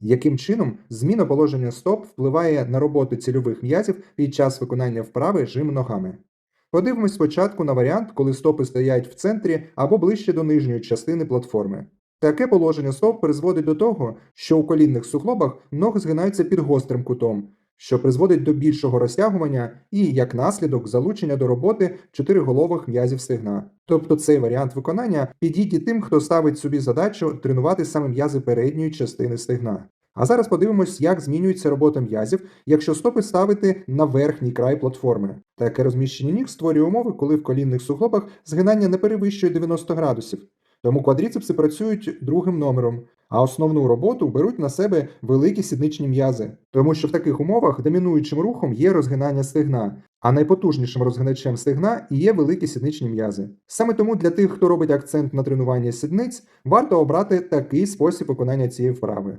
Яким чином зміна положення стоп впливає на роботу цільових м'язів під час виконання вправи жим ногами? Подивимось спочатку на варіант, коли стопи стоять в центрі або ближче до нижньої частини платформи. Таке положення стоп призводить до того, що у колінних суглобах ноги згинаються під гострим кутом, що призводить до більшого розтягування і, як наслідок, залучення до роботи чотириголових м'язів стегна. Тобто цей варіант виконання підійде тим, хто ставить собі задачу тренувати саме м'язи передньої частини стегна. А зараз подивимось, як змінюється робота м'язів, якщо стопи ставити на верхній край платформи. Таке розміщення ніг створює умови, коли в колінних суглобах згинання не перевищує 90 градусів. Тому квадріцепси працюють другим номером, а основну роботу беруть на себе великі сідничні м'язи, тому що в таких умовах домінуючим рухом є розгинання стегна, а найпотужнішим розгиначем стегна є великі сідничні м'язи. Саме тому для тих, хто робить акцент на тренування сідниць, варто обрати такий спосіб виконання цієї вправи.